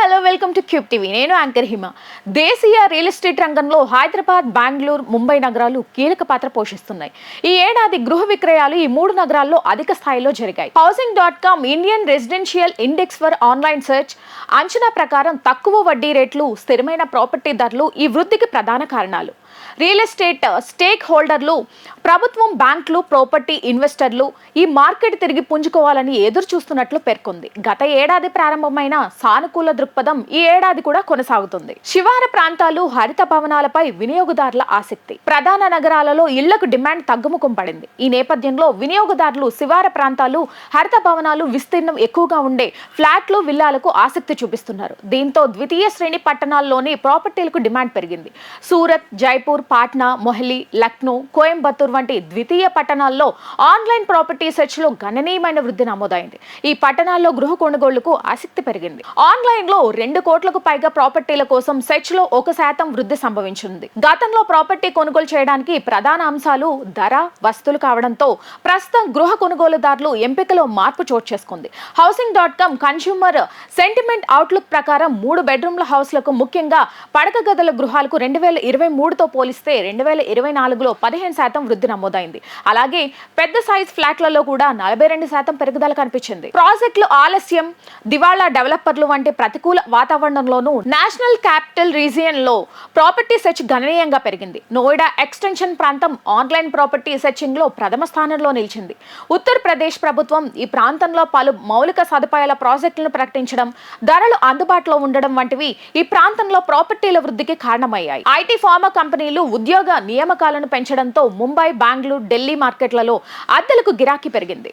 Hello welcome to Cube TV. నేను anchor Hima. దేశీయ real estate రంగంలో హైదరాబాద్ బెంగళూరు ముంబై నగరాలు కీలక పాత్ర పోషిస్తున్నాయి. ఈ ఏడాది గృహ విక్రయాలు ఈ మూడు నగరాల్లో అధిక స్థాయిలో జరిగాయి. Housing dot com Indian residential index for online search అంచనా ప్రకారం తక్కువ వడ్డీ రేట్లు స్థిరమైన ప్రాపర్టీ ధరలు ఈ వృద్ధికి ప్రధాన కారణాలు. రియల్ ఎస్టేట్ స్టేక్ హోల్డర్లు ప్రభుత్వం బ్యాంకులు ప్రాపర్టీ ఇన్వెస్టర్లు ఈ మార్కెట్ తిరిగి పుంజుకోవాలని ఎదురు చూస్తున్నట్లు పేర్కొంది. గత ఏడాది ప్రారంభమైన సానుకూల దృక్పథం ఈ ఏడాది కూడా కొనసాగుతుంది. శివార ప్రాంతాలు హరిత భవనాలపై వినియోగదారుల ఆసక్తి. ప్రధాన నగరాలలో ఇళ్ళకు డిమాండ్ తగ్గుముఖం పడింది. ఈ నేపథ్యంలో వినియోగదారులు శివార ప్రాంతాలు హరిత భవనాలు విస్తీర్ణం ఎక్కువగా ఉండే ఫ్లాట్లు విల్లాలకు ఆసక్తి చూపిస్తున్నారు. దీంతో ద్వితీయ శ్రేణి పట్టణాల్లోని ప్రాపర్టీలకు డిమాండ్ పెరిగింది. సూరత్ జై జైపూర్ పాట్నా మొహలి లక్నో కోయంబత్తూర్ వంటి ద్వితీయ పట్టణాల్లో ఆన్లైన్ ప్రాపర్టీ సెర్చ్లో గణనీయమైన వృద్ధి నమోదైంది. ఈ పట్టణాల్లో గృహ కొనుగోళ్ళకు ఆసక్తి పెరిగింది. ఆన్లైన్లో రెండు కోట్లకు పైగా ప్రాపర్టీల కోసం సెర్చ్లో ఒక శాతం వృద్ధి సంభవించింది. గతంలో ప్రాపర్టీ కొనుగోలు చేయడానికి ప్రధాన అంశాలు ధర వస్తువులు కావడంతో ప్రస్తుతం గృహ కొనుగోలుదారులు ఎంపికలో మార్పు చోటు చేసుకుంది. Housing dot com consumer sentiment outlook ప్రకారం మూడు బెడ్రూమ్ల హౌస్లకు ముఖ్యంగా పడక గదుల గృహాలకు రెండు వేల ఇరవై మూడుతో పోలిస్తే రెండు వేల ఇరవై నాలుగులో పదిహేను శాతం వృద్ధి నమోదైంది. అలాగే పెద్ద సైజ్ ఫ్లాట్లలో కూడా నలభై రెండు శాతం పెరుగుదల కనిపించింది. ప్రాజెక్టులు ఆలస్యం దివాళా డెవలపర్లు వంటి ప్రతికూల వాతావరణంలోనూ నేషనల్ క్యాపిటల్ రీజియన్లో ప్రాపర్టీ సెర్చ్ గణనీయంగా పెరిగింది. నోయిడా ఎక్స్టెన్షన్ ప్రాంతం ఆన్లైన్ ప్రాపర్టీ సెర్చింగ్లో ప్రథమ స్థానంలో నిలిచింది. ఉత్తరప్రదేశ్ ప్రభుత్వం ఈ ప్రాంతంలో పలు మౌలిక సదుపాయాల ప్రాజెక్టులను ప్రకటించడం ధరలు అందుబాటులో ఉండడం వంటివి ఈ ప్రాంతంలో ప్రాపర్టీల వృద్ధికి కారణమయ్యాయి. ఐటీ ఫార్మా కంపెనీలు ఉద్యోగ నియామకాలను పెంచడంతో ముంబై బెంగళూరు ఢిల్లీ మార్కెట్లలో అద్దెలకు గిరాకీ పెరిగింది.